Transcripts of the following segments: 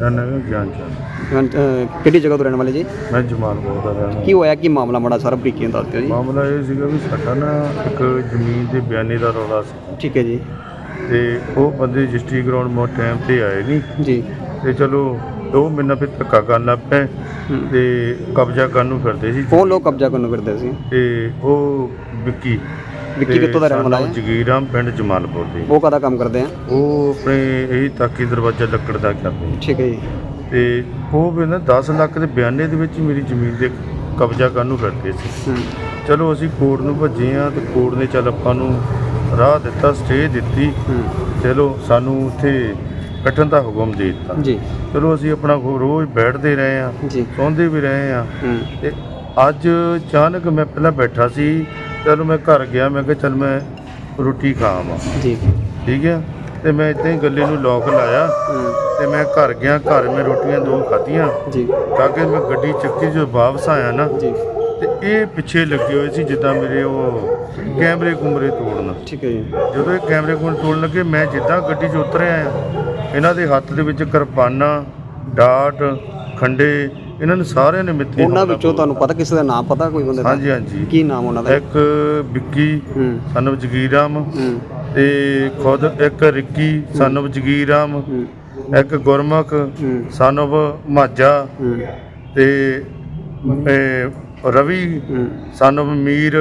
ਗਿਆਨ ਚੰਦ। ਹਾਂ, ਅਹ, ਕਿਹੜੀ ਜਗ੍ਹਾ ਤੋਂ ਰਹਿਣ ਵਾਲੇ ਜੀ? ਮੈਂ ਜਮਾਲਪੁਰ ਦਾ ਰਹਿਣ ਕੀ ਹੋਇਆ? ਕੀ ਮਾਮਲਾ ਮਾੜਾ ਸਾਰਾ ਬਰੀਕੀਆਂ ਦੱਸ ਦਿਓ ਜੀ। ਮਾਮਲਾ ਇਹ ਸੀਗਾ ਵੀ ਸਾਡਾ ਨਾ ਇੱਕ ਜ਼ਮੀਨ ਦੇ ਬਿਆਨੇ ਦਾ ਰੌਲਾ ਸੀ। ਠੀਕ ਹੈ ਜੀ। ਤੇ ਉਹ ਬੰਦੇ ਰਜਿਸਟਰੀ ਕਰਾਉਣ ਮੋ ਟਾਈਮ ਤੇ ਆਏ ਨਹੀਂ ਜੀ। ਤੇ ਚਲੋ ਉਹ ਮੇਰੇ ਨਾਲ ਫਿਰ ਧੱਕਾ ਕਰਨ ਲੱਗ ਪਏ। ਤੇ ਕਬਜ਼ਾ ਕਰਨ ਨੂੰ ਫਿਰਦੇ ਸੀ। ਉਹ ਲੋਕ ਕਬਜ਼ਾ ਕਰਨ ਨੂੰ ਫਿਰਦੇ ਸੀ। ਤੇ ਉਹ ਵਿੱਕੀ ਵਿੱਕੀ ਕਿੱਥੋਂ ਦਾ ਰਹਿਣ ਵਾਲਾ ਹੈ? ਜਗੀਰਾਮ ਪਿੰਡ ਜਮਾਲਪੁਰ ਦੇ। ਉਹ ਕਾਹਦਾ ਕੰਮ ਕਰਦੇ ਆ? ਉਹ ਆਪਣੇ ਇਹੀ ਤਾਕੀ ਦਰਵਾਜ਼ਾ ਲੱਕੜ ਦਾ ਕਰਦੇ ਠੀਕ ਹੈ ਜੀ। ਤੇ ਉਹ ਵੀ ਨਾ 10 ਲੱਖ ਦੇ ਬਿਆਨੇ ਦੇ ਵਿੱਚ ਹੀ ਮੇਰੀ ਜ਼ਮੀਨ ਦੇ ਕਬਜ਼ਾ ਕਰਨ ਨੂੰ ਫਿਰਦੇ ਸੀ। ਹੂੰ। ਚਲੋ ਅਸੀਂ ਕੋਰਟ ਨੂੰ ਭੱਜੇ ਆ ਤੇ ਕੋਰਟ ਨੇ ਚੱਲ ਆਪਾਂ ਨੂੰ ਰਾਹ ਦਿੱਤਾ ਸਟੇ ਦਿੱਤੀ। ਹੂੰ। ਚਲੋ ਸਾਨੂੰ ਉੱਥੇ ਕੱਟਣ ਦਾ ਹੁਕਮ ਦੇ ਦਿੱਤਾ। ਜੀ। ਚਲੋ ਅਸੀਂ ਆਪਣਾ ਰੋਜ਼ ਬੈਠਦੇ ਰਹੇ ਆ ਜੀ। ਸੌਂਦੇ ਵੀ ਰਹੇ ਆ ਹੂੰ। ਤੇ ਅੱਜ ਅਚਾਨਕ ਮੈਂ ਪਹਿਲਾਂ ਬੈਠਾ ਸੀ ਚਲੋ ਮੈਂ ਘਰ ਗਿਆ ਮੈਂ ਕਿਹਾ ਚੱਲ ਮੈਂ ਰੋਟੀ ਖਾਵਾਂ। ਜੀ। ਠੀਕ ਹੈ? ਤੇ ਮੈਂ ਇੱਥੇ ਹੀ ਗੱਲੇ ਨੂੰ ਲੋਕ ਲਾਇਆ। ਤੇ ਮੈਂ ਘਰ ਗਿਆ ਘਰ ਮੈਂ ਰੋਟੀਆਂ ਦੋ ਖਾਧੀਆਂ। ਜੀ। ਕਾਕੇ ਮੈਂ ਗੱਡੀ ਚੱਕੀ ਜੋ ਵਾਪਸ ਆਇਆ ਨਾ। ਜੀ। ਤੇ ਇਹ ਪਿੱਛੇ ਲੱਗੇ ਹੋਏ ਸੀ ਜਿੱਦਾਂ ਮੇਰੇ ਉਹ ਕੈਮਰੇ ਕੁਮਰੇ ਤੋੜਨ। ਠੀਕ ਹੈ ਜੀ। ਜਦੋਂ ਇਹ ਕੈਮਰੇ ਕੁਮਰੇ ਤੋੜਨ ਲੱਗੇ ਮੈਂ ਜਿੱਦਾਂ ਗੱਡੀ 'ਚ ਉਤਰਿਆ ਇਹਨਾਂ ਦੇ ਹੱਥ ਦੇ ਵਿੱਚ ਕਿਰਪਾਨਾਂ ਡਾਟ ਖੰਡੇ ਇਹਨਾਂ ਨੇ ਸਾਰਿਆਂ ਨੇ ਮਿੱਥੇ ਉਹਨਾਂ ਹਮਲਾ ਵਿੱਚੋਂ ਤੁਹਾਨੂੰ ਪਤਾ ਕਿਸੇ ਦਾ ਨਾਮ ਪਤਾ ਕੋਈ ਬੰਦੇ ਦਾ? ਹਾਂਜੀ ਹਾਂਜੀ। ਕੀ ਨਾਮ ਉਹਨਾਂ ਦਾ? ਇੱਕ ਵਿੱਕੀ ਹੂੰ। ਸਨਵ ਜਗੀਰਾਮ ਹੂੰ। ਤੇ ਖੁਦ ਇੱਕ ਰਿੱਕੀ ਸਨਵ ਜਗੀਰਾਮ ਇੱਕ ਗੁਰਮੁਖ ਸਨਵ ਮਾਝਾ ਤੇ ਇਹ ਰਵੀ ਸਨਵ ਮੀਰ।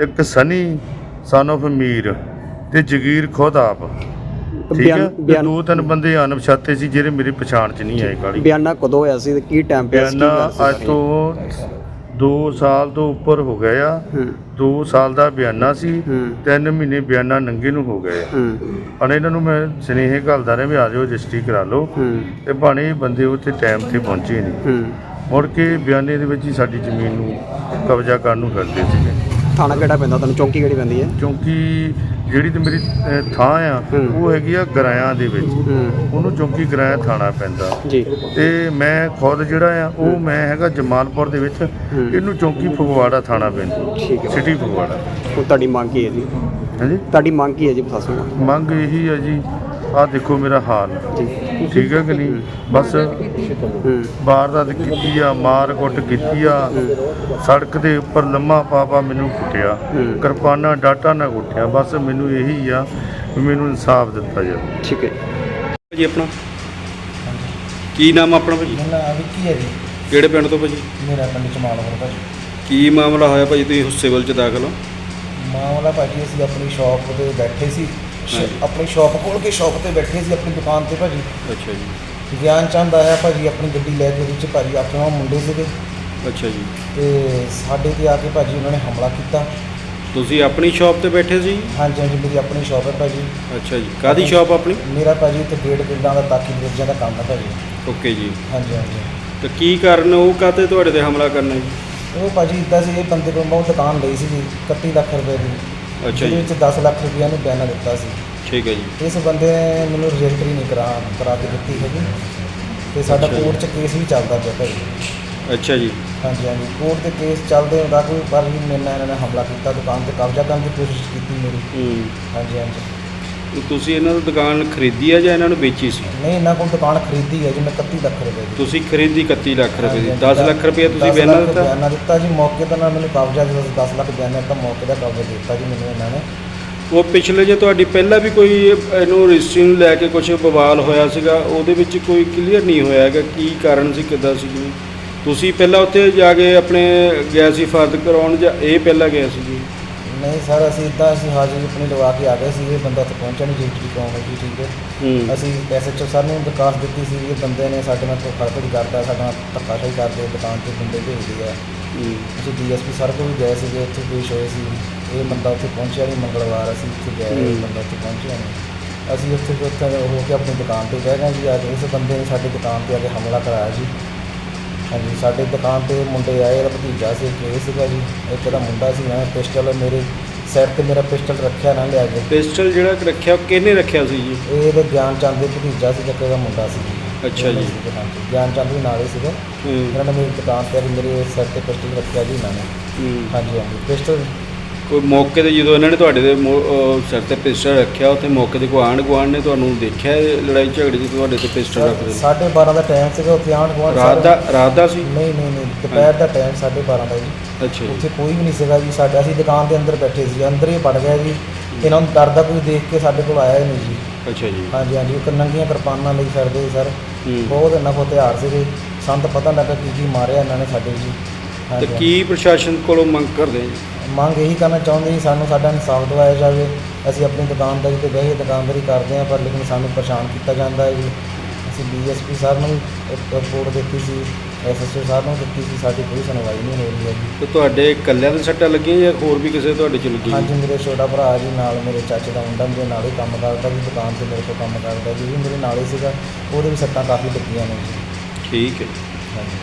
ਇੱਕ ਸਨੀ ਸਨਵ ਮੀਰ ਤੇ ਜਗੀਰ ਖੁਦ ਆਪ। ਠੀਕ ਹੈ ਬਿਆਨ ਤੇ ਬਿਆਨ ਦੋ ਤਿੰਨ ਬੰਦੇ ਅਣਪਛਾਤੇ ਸੀ ਜਿਹੜੇ ਮੇਰੀ ਪਛਾਣ 'ਚ ਨਹੀਂ ਆਏ ਕਾਲੀ ਬਿਆਨਾ ਕਦੋਂ ਹੋਇਆ ਸੀ ਤੇ ਕੀ ਟਾਈਮ ਪਿਆ ਸੀ? ਕੀ ਬਿਆਨਾ ਗੱਲ ਸੀ ਅੱਜ? ਤੋਂ 2 ਸਾਲ ਤੋਂ ਉੱਪਰ ਹੋ ਗਏ ਆ। ਹੂੰ। 2 ਸਾਲ ਦਾ ਬਿਆਨਾ ਸੀ ਹੂੰ। 3 ਮਹੀਨੇ ਬਿਆਨਾ ਨੰਗੇ ਨੂੰ ਹੋ ਗਏ ਆ। ਹੂੰ। ਹੁਣ ਇਹਨਾਂ ਨੂੰ ਮੈਂ ਸਨੇਹ ਘੱਲਦਾ ਰਿਹਾ ਵੀ ਆ ਜਾਓ ਰਜਿਸਟਰੀ ਕਰਾ ਲਓ। ਹੂੰ। ਤੇ ਭਾਣੇ ਇਹ ਬੰਦੇ ਉੱਥੇ ਟਾਈਮ ਤੇ ਪਹੁੰਚੇ ਨਹੀਂ। ਹੂੰ। ਮੁੜ ਕੇ ਬਿਆਨੇ ਦੇ ਵਿੱਚ ਹੀ ਸਾਡੀ ਜ਼ਮੀਨ ਨੂੰ ਕਬਜ਼ਾ ਕਰਨ ਨੂੰ ਫਿਰਦੇ ਸੀਗੇ। ਥਾਣਾ ਕਿਹੜਾ ਪੈਂਦਾ? ਤੁਹਾਨੂੰ ਚੌਂਕੀ ਕਿਹੜੀ ਪੈਂਦੀ ਹੈ? ਕਿਉਂਕਿ ਜਿਹੜੀ ਤੇ ਮੇਰੀ ਅਹ, ਥਾਂ ਆ ਹੂੰ। ਉਹ ਹੈਗੀ ਆ ਗਰਾਇਆਂ ਦੇ ਵਿੱਚ। ਹੂੰ। ਉਹਨੂੰ ਚੌਂਕੀ ਗਰਾਇਆ ਥਾਣਾ ਪੈਂਦਾ। ਜੀ। ਤੇ ਮੈਂ ਖੁਦ ਜਿਹੜਾ ਆ ਉਹ ਮੈਂ ਹੈਗਾ ਜਮਾਲਪੁਰ ਦੇ ਵਿੱਚ। ਹੂੰ। ਇਹਨੂੰ ਚੌਂਕੀ ਫਗਵਾੜਾ ਥਾਣਾ ਪੈਂਦਾ। ਠੀਕ ਹੈ। ਸਿਟੀ ਫਗਵਾੜਾ। ਹੁਣ ਤੁਹਾਡੀ ਮੰਗ ਕੀ ਹੈ ਜੀ? ਹਾਂਜੀ? ਤੁਹਾਡੀ ਮੰਗ ਕੀ ਹੈ ਜੀ ਪ੍ਰਸ਼ਾਸਨ ਮੰਗ ਇਹੀ ਆ ਜੀ ਆਹ ਦੇਖੋ ਮੇਰਾ ਹਾਲ। ਜੀ ਠੀਕ ਹੈ ਕਿ ਨਹੀਂ? ਬਸ ਹੂੰ ਵਾਰਦਾਤ ਕੀਤੀ ਆ ਮਾਰ ਕੁੱਟ ਕੀਤੀ ਆ ਸੜਕ ਦੇ ਉੱਪਰ ਲੰਮਾ ਪਾਪਾ ਮੈਨੂੰ ਕੁੱਟਿਆ। ਕਿਰਪਾਨਾਂ ਡਾਟਾ ਨਾਲ ਕੁੱਟਿਆ ਬਸ ਮੈਨੂੰ ਇਹੀ ਆ ਵੀ ਮੈਨੂੰ ਇਨਸਾਫ ਦਿੱਤਾ ਜਾਵੇ। ਠੀਕ ਹੈ। ਜੀ ਆਪਣਾ? ਕੀ ਨਾਮ ਆਪਣਾ ਭਾਜੀ? ਮੇਰਾ ਨਾਮ ਵਿੱਕੀ ਹੈ ਜੀ। ਕਿਹੜੇ ਪਿੰਡ ਤੋਂ ਭਾਜੀ? ਮੇਰਾ ਪਿੰਡ ਚਮਾਲਪੁਰ ਭਾਜੀ। ਕੀ ਮਾਮਲਾ ਹੋਇਆ ਭਾਜੀ? ਤੁਸੀਂ ਸਿਵਲ ਚ ਦਾਖਲ ਹੋ? ਮਾਮਲਾ ਭਾਜੀ ਅਸੀਂ ਆਪਣੀ ਸ਼ਾਪ ਤੇ ਬੈਠੇ ਸੀ। ਸ਼- ਹਾਂਜੀ। ਆਪਣੀ ਸ਼ਾਪ ਖੋਲ ਕੇ ਸ਼ਾਪ ਤੇ ਬੈਠੇ ਸੀ ਆਪਣੀ ਦੁਕਾਨ ਤੇ ਭਾਜੀ। ਅੱਛਾ ਜੀ। ਗਿਆਨ ਚੰਦ ਆਇਆ ਭਾਜੀ ਆਪਣੀ ਗੱਡੀ ਲੈ ਕੇ ਵਿੱਚ ਭਾਜੀ ਆਪਣੇ ਉਹ ਮੁੰਡੇ ਸੀਗੇ। ਅੱਛਾ ਜੀ। ਤੇ ਸਾਡੇ ਤੇ ਆ ਕੇ ਭਾਜੀ ਉਹਨਾਂ ਨੇ ਹਮਲਾ ਕੀਤਾ। ਤੁਸੀਂ ਆਪਣੀ ਸ਼ਾਪ ਤੇ ਬੈਠੇ ਸੀ? ਹਾਂਜੀ ਹਾਂਜੀ ਮੇਰੀ ਆਪਣੀ ਸ਼ਾਪ ਹੈ ਭਾਜੀ। ਅੱਛਾ ਜੀ। ਕਾਦੀ ਸ਼ਾਪ ਆਪਣੀ? ਮੇਰਾ ਭਾਜੀ ਇੱਥੇ ਗੇਟ ਬਿਲਡਾਂ ਦਾ ਤਾਕੀ ਬ੍ਰਿਜਾਂ ਦਾ ਕੰਮ ਹੈ ਭਾਜੀ। ਓਕੇ ਜੀ। ਹਾਂਜੀ ਹਾਂਜੀ। ਤੇ ਕੀ ਕਾਰਨ ਉਹ ਕਾਤੇ ਤੁਹਾਡੇ ਤੇ ਹਮਲਾ ਕਰਨਾ ਜੀ? ਉਹ ਭਾਜੀ ਇਦਾਂ ਸੀ ਇਹ ਬੰਦੇ ਕੋਲ ਬਹੁਤ ਦੁਕਾਨ ਲਈ ਸੀ 31 ਲੱਖ ਰੁਪਏ ਦੀ। ਅੱਛਾ ਜਿਹਦੇ ਜੀ। ਵਿੱਚ 10 ਲੱਖ ਰੁਪਏ ਨੂੰ ਬਿਆਨਾ ਦਿੱਤਾ ਸੀ। ਠੀਕ ਹੈ ਜੀ। ਇਸ ਬੰਦੇ ਨੇ ਮੈਨੂੰ ਰਜਿਸਟਰੀ ਨਹੀਂ ਕਰਾ ਕਰਾ ਕੇ ਦਿੱਤੀ ਹੈਗੀ। ਤੇ ਸਾਡਾ ਅੱਛਾ ਜੀ। ਕੋਰਟ 'ਚ ਕੇਸ ਵੀ ਚੱਲਦਾ ਪਿਆ ਭਾਈ। ਅੱਛਾ ਜੀ। ਹਾਂਜੀ ਹਾਂਜੀ। ਕੋਰਟ ਦੇ ਕੇਸ ਚੱਲਦੇ ਹੁੰਦਾ ਕੋਈ ਪਰ ਵੀ ਮੇਰੇ ਨਾਲ ਇਹਨਾਂ ਨੇ ਹਮਲਾ ਕੀਤਾ ਦੁਕਾਨ ਤੇ ਕਬਜ਼ਾ ਕਰਨ ਦੀ ਕੋਸ਼ਿਸ਼ ਕੀਤੀ ਮੇਰੀ। ਹੂੰ। ਹਾਂਜੀ ਹਾਂਜੀ। ਤੇ ਤੁਸੀਂ ਇਹਨਾਂ ਤੋਂ ਦੁਕਾਨ ਖਰੀਦੀ ਆ ਜਾਂ ਇਹਨਾਂ ਨੂੰ ਵੇਚੀ ਸੀ? ਨਹੀਂ ਇਹਨਾਂ ਕੋਲ ਦੁਕਾਨ ਖਰੀਦੀ ਹੈ ਜੀ ਮੈਂ 31 ਲੱਖ ਰੁਪਏ ਦੀ। ਤੁਸੀਂ ਖਰੀਦੀ 31 ਲੱਖ ਰੁਪਏ ਦੀ। ਹਾਂਜੀ, 10 ਲੱਖ ਰੁਪਏ ਤੁਸੀਂ 10 ਬਿਆਨਾ ਲੱਖ ਦਿੱਤਾ? ਬਿਆਨਾ ਦਿੱਤਾ ਜੀ ਮੌਕੇ ਤੇ ਨਾਲ ਮੈਨੂੰ ਕਬਜ਼ਾ ਜਦੋਂ 10 ਲੱਖ ਬਿਆਨਾ ਦਿੱਤਾ ਮੌਕੇ ਦਾ ਕਬਜ਼ਾ ਦੇ ਦਿੱਤਾ ਜੀ ਮੈਨੂੰ ਇਹਨਾਂ ਨੇ। ਉਹ ਪਿਛਲੇ ਜੇ ਤੁਹਾਡੀ ਪਹਿਲਾਂ ਵੀ ਕੋਈ ਇਹਨੂੰ ਰਜਿਸਟਰੀ ਨੂੰ ਲੈ ਕੇ ਕੁਝ ਬਵਾਲ ਹੋਇਆ ਸੀਗਾ ਉਹਦੇ ਵਿੱਚ ਕੋਈ ਕਲੀਅਰ ਨਹੀਂ ਹੋਇਆ ਹੈਗਾ ਕੀ ਕਾਰਨ ਸੀ ਕਿੱਦਾਂ ਸੀ ਜੀ ਤੁਸੀਂ ਪਹਿਲਾਂ ਉੱਥੇ ਜਾ ਕੇ ਆਪਣੇ ਗਿਆ ਸੀ ਫਰਦ ਕਰਾਉਣ ਜਾਂ ਇਹ ਪਹਿਲਾਂ ਗਿਆ ਸੀ ਜੀ? ਨਹੀਂ ਸਰ ਅਸੀਂ ਇਦਾਂ ਅਸੀਂ ਹਾਜ਼ਰੀ ਆਪਣੀ ਲਵਾ ਕੇ ਆ ਗਏ ਸੀ ਇਹ ਬੰਦਾ ਉੱਥੇ ਪਹੁੰਚਿਆ ਨਹੀਂ ਜੀ ਕੌਣ ਜੀ ਠੀਕ ਹੈ। ਹੂੰ। ਅਸੀਂ ਐਸਐਚਓ ਸਰ ਨੂੰ ਦਰਖਾਸਤ ਦਿੱਤੀ ਸੀ ਇਹ ਬੰਦੇ ਨੇ ਸਾਡੇ ਨਾਲ ਧੋਖਾਧੜੀ ਕਰਦਾ ਸਾਡੇ ਨਾਲ ਧੱਕਾਸ਼ਾਹੀ ਕਰਦੇ ਦੁਕਾਨ ਤੇ ਬੰਦੇ ਭੇਜਦੇ ਆ ਹੂੰ। ਅਸੀਂ ਡੀਐਸਪੀ ਸਰ ਕੋਲ ਵੀ ਗਏ ਸੀਗੇ ਉੱਥੇ ਪੇਸ਼ ਹੋਏ ਸੀ। ਇਹ ਬੰਦਾ ਉੱਥੇ ਪਹੁੰਚਿਆ ਨਹੀਂ ਮੰਗਲਵਾਰ ਅਸੀਂ ਉੱਥੇ ਗਏ ਇਹ ਹੂੰ। ਬੰਦਾ ਉੱਥੇ ਪਹੁੰਚਿਆ ਨਹੀਂ। ਅਸੀਂ ਉੱਥੇ ਫਿਰ ਉੱਥੇ ਹੋ ਕੇ ਆਪਣੀ ਦੁਕਾਨ ਤੇ ਬਹਿ ਗਏ ਜੀ ਅੱਜ ਇਸ ਬੰਦੇ ਨੇ ਸਾਡੀ ਦੁਕਾਨ ਤੇ ਆ ਕੇ ਹਮਲਾ ਕਰਾਇਆ ਜੀ। ਹਾਂਜੀ ਸਾਡੇ ਦੁਕਾਨ ਤੇ ਮੁੰਡੇ ਆਏ ਇਹਦਾ ਭਤੀਜਾ ਸੀ ਇਹ ਸੀਗਾ ਜੀ ਇੱਕ ਇਹਦਾ ਮੁੰਡਾ ਸੀ ਮੈਂ ਪਿਸਟਲ ਮੇਰੇ ਸਿਰ ਤੇ ਮੇਰਾ ਪਿਸਟਲ ਰੱਖਿਆ ਨਾ ਲਿਆ ਕੇ। ਪਿਸਟਲ ਜਿਹੜਾ ਕਿ ਰੱਖਿਆ ਉਹ ਕਿਹਨੇ ਰੱਖਿਆ ਸੀ ਜੀ? ਇਹ ਇਹਦੇ ਗਿਆਨ ਚੰਦ ਦੇ ਭਤੀਜਾ ਸੀ ਜੱਕੇ ਦਾ ਮੁੰਡਾ ਸੀ। ਅੱਛਾ ਜੀ। ਹਾਂਜੀ ਗਿਆਨ ਚੰਦ ਵੀ ਨਾਲ ਹੀ ਸੀਗਾ। ਹੂੰ। ਇਹਨਾਂ ਨੇ ਮੇਰੀ ਦੁਕਾਨ ਤੇ ਆ ਕੇ ਮੇਰੇ ਸਿਰ ਤੇ ਪਿਸਟਲ ਰੱਖਿਆ ਜੀ ਇਹਨਾਂ ਨੇ। ਹੂੰ। ਹਾਂਜੀ ਹਾਂਜੀ ਪਿਸਟਲ ਕੋਈ ਮੌਕੇ ਤੇ ਜਦੋਂ ਇਹਨਾਂ ਨੇ ਤੁਹਾਡੇ ਦੇ ਮੋ- ਅਹ ਸਿਰ ਤੇ ਪਿਸਟਲ ਰੱਖਿਆ ਉੱਥੇ ਮੌਕੇ ਤੇ ਕੋਈ ਆਂਢ ਗੁਆਂਢ ਨੇ ਤੁਹਾਨੂੰ ਦੇਖਿਆ ਇਹ ਲੜਾਈ ਝਗੜੇ 'ਚ ਤੁਹਾਡੇ ਤੇ ਪਿਸਟਲ ਰੱਖਦੇ ਸਾਢੇ 12 ਦਾ ਟਾਈਮ ਸੀਗਾ ਉੱਥੇ ਆਂਢ ਗੁਆਂਢ ਰਾਤ ਦਾ ਰਾਤ ਦਾ ਸੀ? ਨਹੀਂ ਨਹੀਂ ਨਹੀਂ ਦੁਪਹਿਰ ਦਾ ਟਾਈਮ ਸਾਢੇ 12 ਦਾ ਜੀ। ਅੱਛਾ ਜੀ। ਉੱਥੇ ਕੋਈ ਵੀ ਨਹੀਂ ਸੀਗਾ ਜੀ ਸਾਡੇ ਅਸੀਂ ਦੁਕਾਨ ਦੇ ਅੰਦਰ ਬੈਠੇ ਸੀ ਅੰਦਰ ਹੀ ਵੜ ਗਿਆ ਜੀ। ਇਹਨਾਂ ਨੂੰ ਡਰ ਦਾ ਕੋਈ ਦੇਖ ਕੇ ਸਾਡੇ ਕੋਲ ਆਇਆ ਹੀ ਨਹੀਂ ਜੀ। ਅੱਛਾ ਜੀ। ਹਾਂਜੀ ਹਾਂਜੀ ਉਹ ਨੰਗੀਆਂ ਕਿਰਪਾਨਾਂ ਲਈ ਫਿਰਦੇ ਸੀ ਸਰ। ਹੂੰ। ਬਹੁਤ ਇਹਨਾਂ ਕੋਲ ਹਥਿਆਰ ਸੀਗੇ। ਸਾਨੂੰ ਤਾਂ ਪਤਾ ਲੱਗਾ ਕੀ ਕੀ ਮਾਰਿਆ ਇਹਨਾਂ ਨੇ ਸਾਡੇ ਜੀ। ਤੇ ਹਾਂਜੀ, ਕੀ ਪ੍ਰਸ਼ਾਸਨ ਕੋਲੋਂ ਮੰਗ ਕਰਦੇ ਆ ਜੀ? ਮੰਗ ਇਹੀ ਕਰਨਾ ਚਾਹੁੰਦੇ ਜੀ ਸਾਨੂੰ ਸਾਡਾ ਇਨਸਾਫ ਦਿਵਾਇਆ ਜਾਵੇ। ਅਸੀਂ ਆਪਣੀ ਦੁਕਾਨਦਾਰੀ ਤੇ ਬਹਿ ਕੇ ਦੁਕਾਨਦਾਰੀ ਕਰਦੇ ਹਾਂ ਪਰ ਲੇਕਿਨ ਸਾਨੂੰ ਪਰੇਸ਼ਾਨ ਕੀਤਾ ਜਾਂਦਾ ਹੈ ਜੀ। ਅਸੀਂ ਡੀਐਸਪੀ ਸਾਹਿਬ ਨੂੰ ਰਿਪੋਰਟ ਦਿੱਤੀ ਸੀ ਐਸਐਸਓ ਸਾਹਿਬ ਨੂੰ ਦਿੱਤੀ ਸੀ ਸਾਡੀ ਕੋਈ ਸੁਣਵਾਈ ਨਹੀਂ ਹੋ ਰਹੀ ਹੈ ਜੀ। ਤੇ ਤੁਹਾਡੇ ਇਕੱਲਿਆਂ ਦੇ ਸੱਟਾਂ ਲੱਗੀਆਂ ਜਾਂ ਹੋਰ ਵੀ ਕਿਸੇ ਤੁਹਾਡੇ ਚ ਲੱਗੀ ਹਾਂਜੀ ਮੇਰੇ ਛੋਟਾ ਭਰਾ ਜੀ ਨਾਲ ਮੇਰੇ ਚਾਚੇ ਦਾ ਮੁੰਡਾ ਮੇਰੇ ਨਾਲ ਹੀ ਕੰਮ ਕਰਦਾ ਜੀ ਦੁਕਾਨ ਤੇ ਮੇਰੇ ਕੋਲ ਕੰਮ ਕਰਦਾ ਜੀ ਉਹ ਵੀ ਮੇਰੇ ਨਾਲ ਹੀ ਸੀਗਾ। ਉਹਦੇ ਵੀ ਸੱਟਾਂ ਕਾਫੀ ਲੱਗੀਆਂ ਨੇ ਜੀ। ਠੀਕ ਹੈ। ਹਾਂਜੀ।